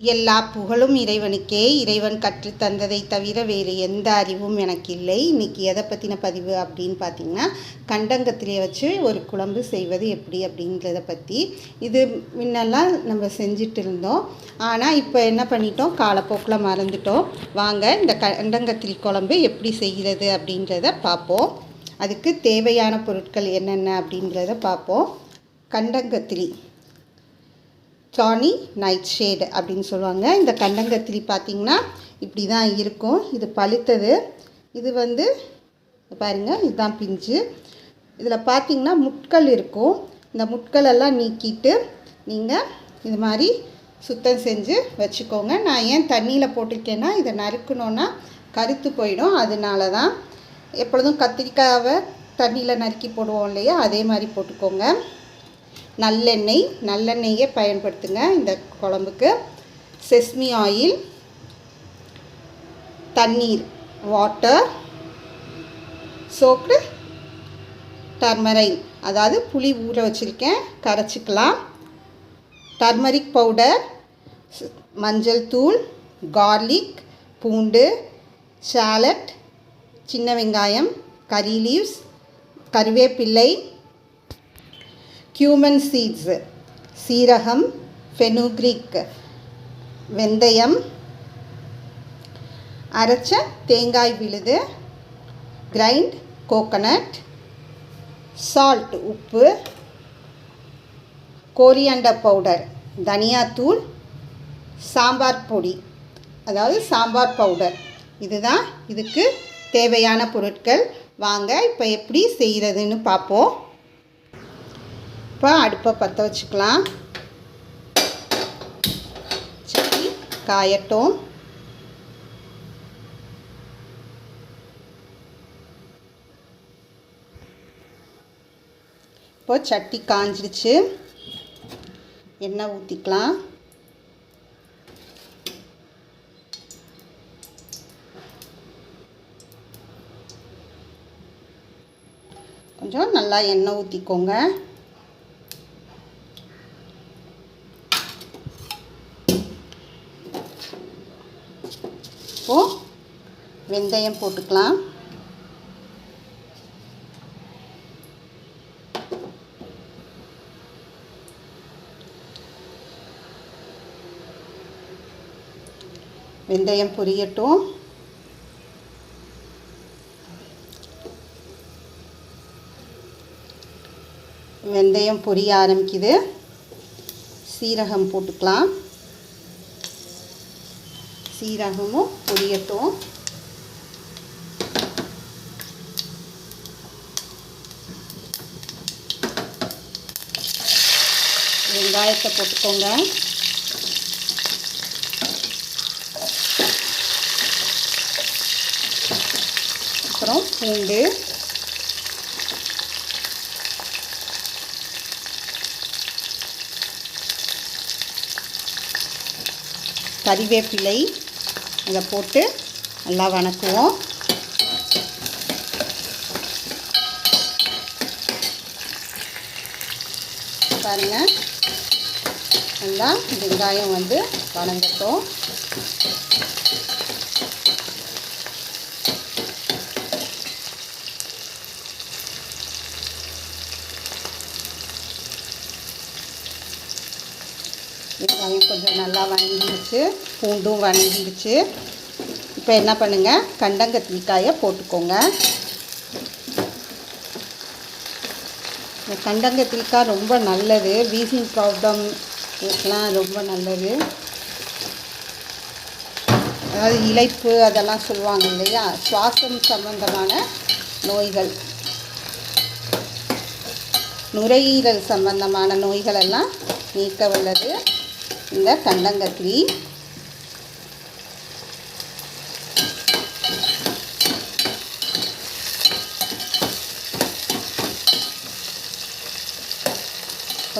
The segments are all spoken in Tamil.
எல்லா புகழும் இறைவனுக்கே. இறைவன் கற்றுத் தந்ததை தவிர வேறு எந்த அறிவும் எனக்கு இல்லை இன்றைக்கி எதை பற்றின பதிவு அப்படின்னு பார்த்தீங்கன்னா கண்டங்கத்திலே வச்சு ஒரு குழம்பு செய்வது எப்படி அப்படின்றத பற்றி இது முன்னெல்லாம் நம்ம செஞ்சுட்டு இருந்தோம். ஆனால் இப்போ என்ன பண்ணிட்டோம்? காலப்போக்கில் மறந்துட்டோம். வாங்க இந்த கண்டங்கத்திரி குழம்பு எப்படி செய்கிறது அப்படின்றத பார்ப்போம் அதுக்கு தேவையான பொருட்கள் என்னென்ன அப்படின்றத பார்ப்போம் கண்டங்கத்திரி. சாணி நைட் ஷேடு அப்படின்னு சொல்லுவாங்க. இந்த கண்டங்கத்திரி பார்த்திங்கன்னா இப்படி தான் இருக்கும். இது பழுத்தது. இது வந்து பாருங்கள் இதுதான் பிஞ்சு. இதில் பார்த்திங்கன்னா முட்கள் இருக்கும். இந்த முட்களெல்லாம் நீக்கிட்டு நீங்கள் இது மாதிரி சுத்தம் செஞ்சு வச்சுக்கோங்க. நான் ஏன் தண்ணியில் போட்டிருக்கேன்னா இதை நறுக்கணுன்னா கருத்து போயிடும். அதனால தான் எப்பொழுதும் கத்திரிக்காவை தண்ணியில் நறுக்கி போடுவோம் இல்லையா? அதே மாதிரி போட்டுக்கோங்க. நல்லெண்ணெய் நல்லெண்ணெயை பயன்படுத்துங்க இந்த குழம்புக்கு. செஸ்மி ஆயில் தண்ணீர் வாட்டர் சோக்கு டர்மரைன். அதாவது புளி ஊற வச்சுருக்கேன் கரைச்சிக்கலாம். டர்மரிக் பவுடர் மஞ்சள் தூள் கார்லிக் பூண்டு சாலட் சின்ன வெங்காயம் கறி லீவ்ஸ் கருவேப்பிள்ளை கியூமன் சீட்ஸு சீரகம் ஃபெனுக்ரிக் வெந்தயம் அரைச்ச தேங்காய் விழுது கிரைண்ட் கோகனட் சால்ட் உப்பு கோரியாண்டர் பவுடர் தனியாத்தூள் சாம்பார் பொடி அதாவது சாம்பார் பவுடர் இதுதான் இதுக்கு தேவையான பொருட்கள் வாங்க இப்போ எப்படி செய்கிறதுன்னு பார்ப்போம் இப்போ அடுப்பை பற்ற வச்சுக்கலாம். சட்டி காயட்டும். இப்போ சட்டி காஞ்சிடுச்சு எண்ணெய் ஊற்றிக்கலாம் கொஞ்சம் நல்லா எண்ணெய் ஊற்றிக்கோங்க இப்போது வெந்தயம் போட்டுக்கலாம். வெந்தயம் பொரியட்டும். வெந்தயம் பொரிய ஆரம்பிக்குது. சீரகம் போட்டுக்கலாம். சீரகமும் பொரியட்டும் வெங்காயத்தை போட்டுக்கோங்க. அப்புறம் பூண்டு. கறிவேப்பிலை. இதை போட்டு நல்லா வணக்குவோம். பாருங்கள் நல்லா வெங்காயம் வந்து வணங்கட்டும். வெங்காயம் கொஞ்சம் நல்லா வணங்கிடுச்சு. பூண்டும் வணங்கிடுச்சு. இப்போ என்ன பண்ணுங்கள் கண்டங்கத்திரிக்காயை போட்டுக்கோங்க. இந்த கண்டங்கத்திரிக்காய் ரொம்ப நல்லது. வீசிங் ப்ராப்ளம் இதுக்கெலாம் ரொம்ப நல்லது. அதாவது இழைப்பு அதெல்லாம் சொல்லுவாங்க இல்லையா? சுவாசம் சம்பந்தமான நோய்கள். நுரையீரல் சம்பந்தமான நோய்களெல்லாம் நீக்க வல்லது இந்த கண்டங்கத்திரி.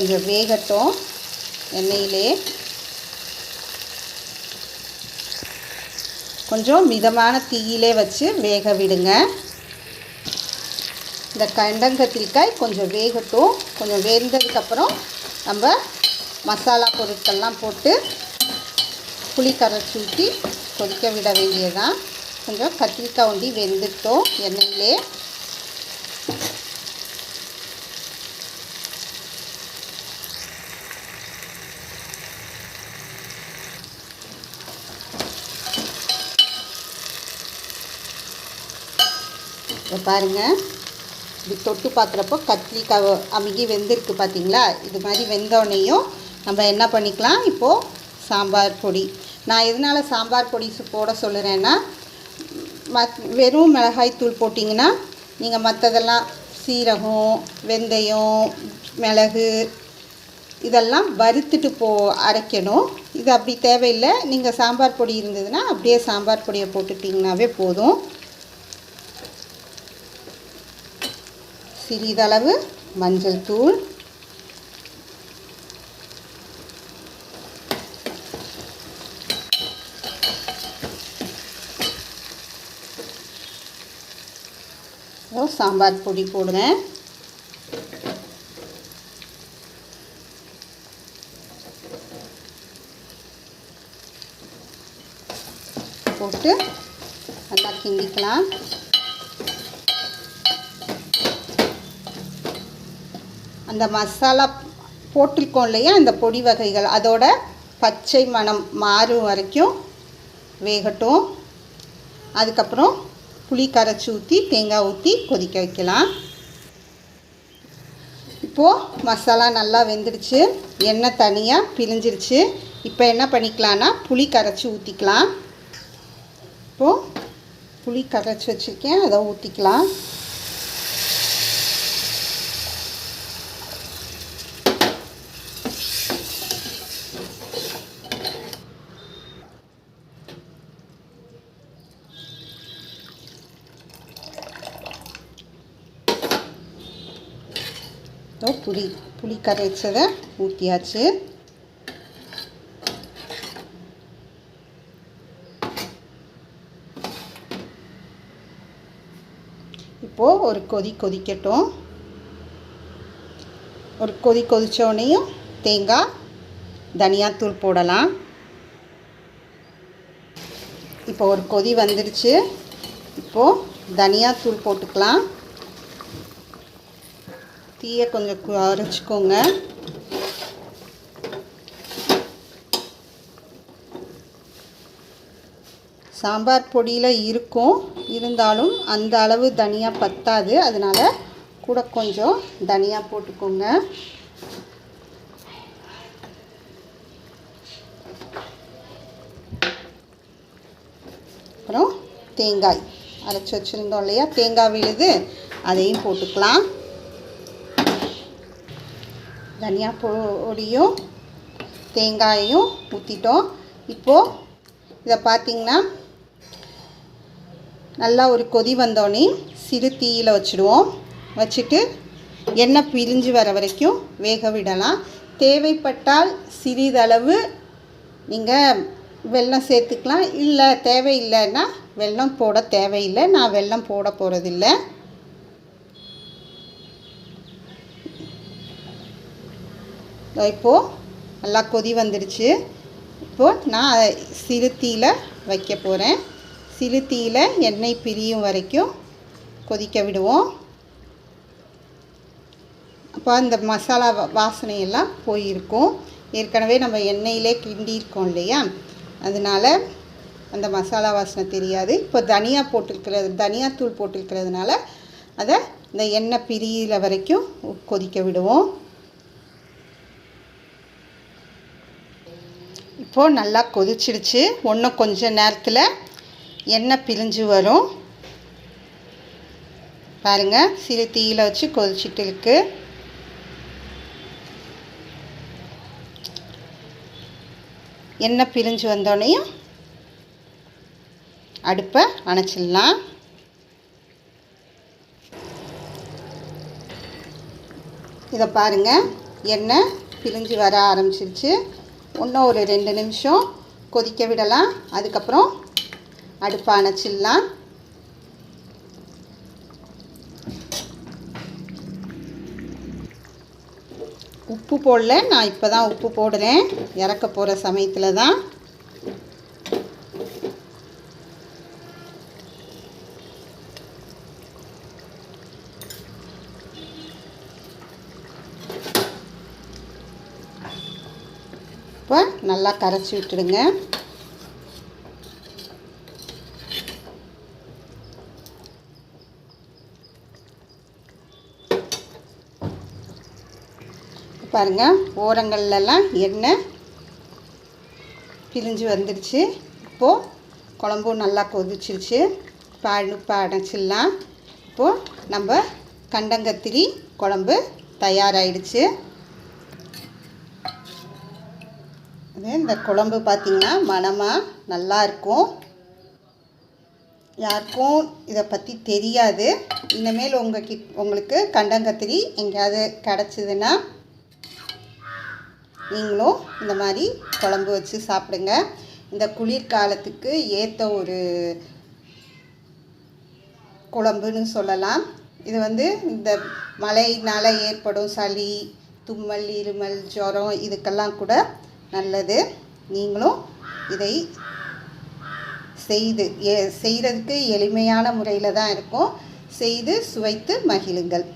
கொஞ்சம் வேகட்டும் எண்ணெயிலே. கொஞ்சம் மிதமான தீயிலே வச்சு வேக விடுங்க. இந்த கண்டங்கத்திரிக்காய் கொஞ்சம் வேகட்டும். கொஞ்சம் வெந்ததுக்கப்புறம் நம்ம மசாலா பொருட்கள்லாம் போட்டு புளி கரைச்சி ஊற்றி கொதிக்க விட வேண்டியதான் கொஞ்சம் கத்திரிக்காய் ஒண்டி வெந்துட்டோம் எண்ணெயிலே. பாருங்கள் இப்படி தொட்டு பார்க்குறப்போ கத்திரிக்காய் அமுகி வெந்திருக்கு பார்த்தீங்களா இது மாதிரி வெந்தோடனையும் நம்ம என்ன பண்ணிக்கலாம்? இப்போது சாம்பார் பொடி. நான் எதனால் சாம்பார் பொடி போட சொல்லுறேன்னா மத் வெறும் மிளகாய் தூள் போட்டிங்கன்னா நீங்கள் மற்றதெல்லாம் சீரகம் வெந்தயம் மிளகு இதெல்லாம் வறுத்துட்டு போ அரைக்கணும். இது அப்படி தேவையில்லை. நீங்கள் சாம்பார் பொடி இருந்ததுன்னா அப்படியே சாம்பார் பொடியை போட்டுட்டிங்கனாவே போதும். சிறிதளவு மஞ்சள் தூள். சாம்பார் பொடி போடுவேன் போட்டு நல்லா கிண்டிக்கலாம். அந்த மசாலா போட்டிருக்கோம் இல்லையா? அந்த பொடி வகைகள். அதோட பச்சை மணம் மாறும் வரைக்கும் வேகட்டும். அதுக்கப்புறம் புளி கரைச்சி ஊற்றி தேங்காய் ஊற்றி கொதிக்க வைக்கலாம். இப்போது மசாலா நல்லா வெந்துடுச்சு. எண்ணெய் தனியாக பிரிஞ்சிருச்சு. இப்போ என்ன பண்ணிக்கலாம்னா புளி கரைச்சி ஊற்றிக்கலாம் இப்போது புளி கரைச்சி வச்சுருக்கேன். அதை ஊற்றிக்கலாம் இதோ புளி புளி கரைச்சதை ஊற்றியாச்சு இப்போது ஒரு கொதி கொதிக்கட்டும். ஒரு கொதி கொதித்தோடனையும் தேங்காய் தனியாத்தூள் போடலாம். இப்போ ஒரு கொதி வந்துடுச்சு இப்போது தனியாத்தூள் போட்டுக்கலாம். தீயை கொஞ்சம் அரைச்சிக்கோங்க. சாம்பார் பொடியில் இருக்கும். இருந்தாலும் அந்த அளவு தனியாக பத்தாது. அதனால் கூட கொஞ்சம் தனியாக போட்டுக்கோங்க. அப்புறம் தேங்காய். அரைச்சி வச்சுருந்தோம் இல்லையா? தேங்காய் விழுது அதையும் போட்டுக்கலாம். தனியா பொடியும் தேங்காயையும் ஊற்றிட்டோம் இப்போது இதை பார்த்திங்கன்னா நல்லா ஒரு கொதி வந்தோடனே சிறு தீயில் வச்சுடுவோம். வச்சுட்டு எண்ணெய் பிரிஞ்சு வர வரைக்கும் வேக விடலாம். தேவைப்பட்டால் சிறிதளவு நீங்கள் வெல்லம் சேர்த்துக்கலாம். இல்லை தேவையில்லைன்னா வெல்லம் போட தேவையில்லை. நான் வெல்லம் போட போகிறதில்ல இப்போது நல்லா கொதி வந்துடுச்சு. இப்போது நான் அதை வைக்க போகிறேன் சிறுத்தியில் எண்ணெய் பிரியும் வரைக்கும் கொதிக்க விடுவோம். அப்போ அந்த மசாலா வாசனையெல்லாம் போயிருக்கும். ஏற்கனவே நம்ம எண்ணெயிலே கிண்டியிருக்கோம் இல்லையா? அதனால அந்த மசாலா வாசனை தெரியாது. இப்போ தனியா போட்டிருக்கிறது தனியாத்தூள் போட்டிருக்கிறதுனால அதை இந்த எண்ணெய் பிரியிற வரைக்கும் கொதிக்க விடுவோம். இப்போது நல்லா கொதிச்சிடுச்சு. இன்னும் கொஞ்ச நேரத்தில் எண்ணெய் பிரிஞ்சு வரும். பாருங்கள் சிறு தீயில் வச்சு கொதிச்சிட்டு இருக்கு. எண்ணெய் பிரிஞ்சு வந்தோடனையும் அடுப்பை அணைச்சிடலாம். இதை பாருங்கள் எண்ணெய் பிரிஞ்சு வர ஆரம்பிச்சிருச்சு. இன்னும் ஒரு ரெண்டு நிமிஷம் கொதிக்க விடலாம். அதுக்கப்புறம் அடுப்பை அணைச்சிடலாம். உப்பு போடல. நான் இப்போ தான் உப்பு போடுறேன். இறக்க போகிற சமயத்தில் தான். நல்லா கரைச்சி விட்டுடுங்க. பாருங்க ஓரங்கள்லாம் எண்ணெய் பிரிஞ்சு வந்துடுச்சு. இப்போது குழம்பும் நல்லா கொதிச்சிருச்சு. இப்போ அடைச்சிடலாம் இப்போது நம்ம கண்டங்கத்திரி குழம்பு தயாராகிடுச்சு இது இந்த குழம்பு பார்த்திங்கன்னா மணமாக நல்லாயிருக்கும் யாருக்கும் இதை பற்றி தெரியாது. இனிமேல் உங்கள் கி உங்களுக்கு கண்டங்கத்திரி எங்கேயாவது கிடச்சிதுன்னா நீங்களும் இந்த மாதிரி குழம்பு வச்சு சாப்பிடுங்க. இந்த குளிர்காலத்துக்கு ஏற்ற ஒரு குழம்புன்னு சொல்லலாம். இது வந்து இந்த மழையினால் ஏற்படும் சளி தும்மல் இருமல் ஜுரம் இதுக்கெல்லாம் கூட நல்லது. நீங்களும் இதை செய்து செய்கிறதுக்கு எளிமையான முறையில் தான் இருக்கும். செய்து சுவைத்து மகிழுங்கள்.